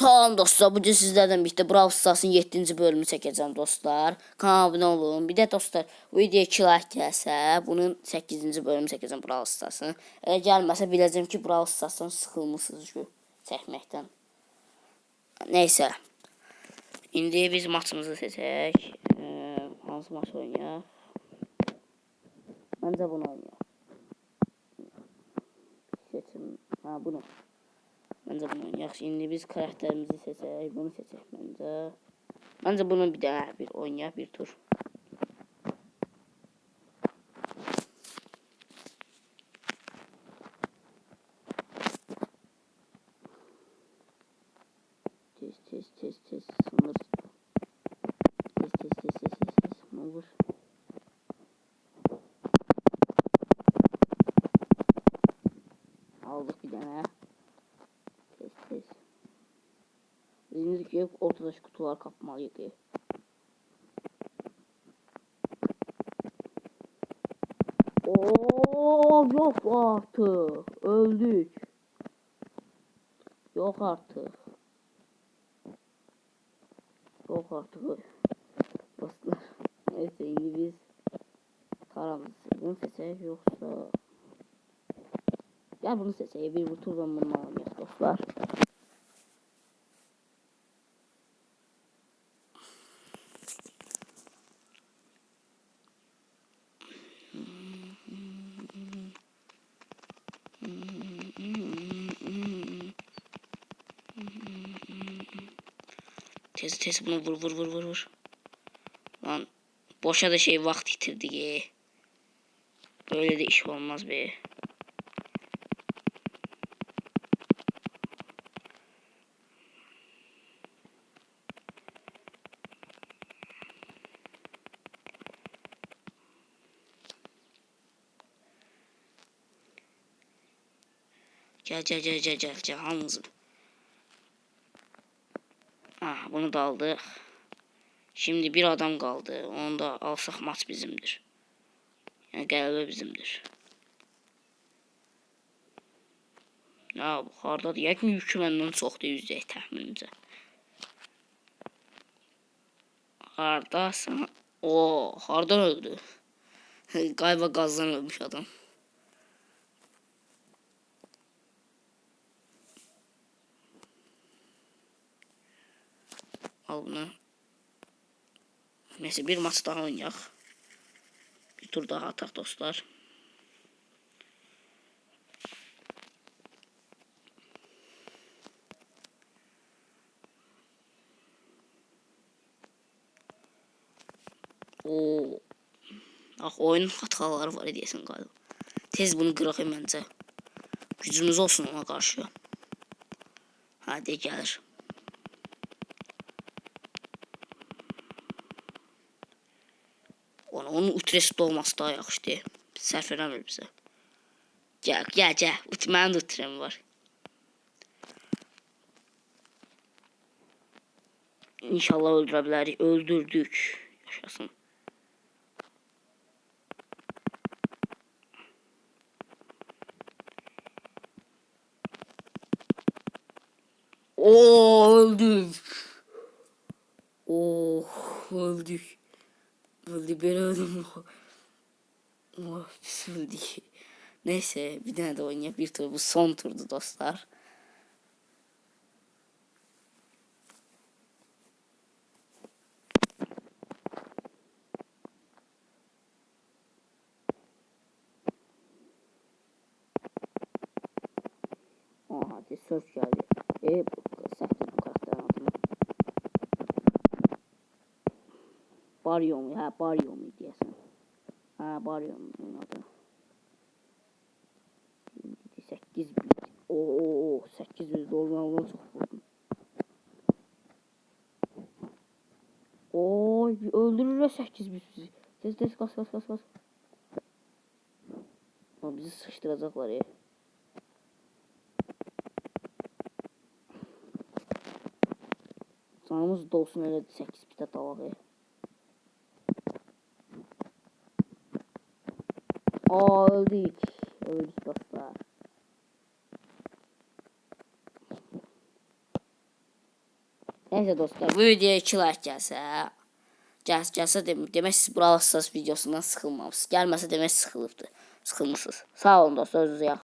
Salam dostlar, bugün sizlerden birlikte Brawl Stars'ın 7. bölümünü dostlar. Kanala abunə olun. Bir də dostlar, bu videoya 2 like gəlsə, bunun 8-ci bölümünü çəkəcəm Brawl Stars'ın. Əgər gəlməsə biləcəm ki, Brawl Stars'dan sıxılmısınız ki, çəkməkdən. Neysə. İndi biz maçımızı seçək. Ee, hansı maç oynayaq? Məncə bunu oynayaq. Seçim. Ha, bunu. Bence bunu yaxşı. İndi biz karakterimizi seçək. Bunu seçək bence. Bence bunu bir daha bir oynayaq bir tur. Tez tez tez tez sınır. Tez tez tez tez tez tez ne olur. Aldık bir tane. Tez tez. Dediğiniz gibi ortadaki kutular kapmalıydı. Oo yok artık. Öldük. Yok artık. Yok artık. Dostlar. Neyse şimdi biz paramızı bunu seçelim yoksa Gel bunu seçelim. Bir bu turdan bunu alamayız dostlar. Tez tez bunu vur vur vur vur vur. Lan boşa da şey vakit yitirdik. ye. Böyle de iş olmaz be. Gel gel gel gel gel gel hamımızı. Ah bunu da aldık. Şimdi bir adam kaldı. Onu da alsak maç bizimdir. Yani qələbə bizimdir. Ya hardadır? Yəqin yükü məndən çoxdur yüzdək təxminimcə. Hardasın? O, hardan öldü? Galiba qazdan ölmüş adam. Al bunu. Neyse bir maç daha oynayaq. Bir tur daha ataq dostlar. Oo. Ah oyun hataları var diyesin galiba. Tez bunu qıraq məncə. Gücümüz olsun ona qarşı. Hadi gəlir. Ona onun utresi olması daha yaxşıdır. Sərf eləmir bizə. Gəl, gəl, gəl. Ut mənim də utrem var. İnşallah öldürə bilərik. Öldürdük. Yaşasın. Oo öldük. Oh öldük. Öldü ben öldüm. Oh öldük. Neyse bir tane de oynayıp bir tur bu son turdu dostlar. Hadi söz geldi. E bu sahte bu karakterin adını. Baryo mu? Ha Baryo mu diyesin. Ha Baryo mu adı? 8 bit. Oo 800 dolar ona çok vurdum. Oy öldürür 8 bit bizi. Tez tez kas kas kas kas. Ama bizi sıçtıracaklar ya. Canımız dolsun öyle 8 bit atalım ya. Öldük. Öldük dostlar. Neyse dostlar, bu videoya 2 like gəlsə, gəl, gəlsə dem demək siz Stars videosundan sıxılmamısınız. Gəlməsə demək sıxılıbdı. Sıxılmısınız. Sağ olun dostlar, özünüzə yaxşı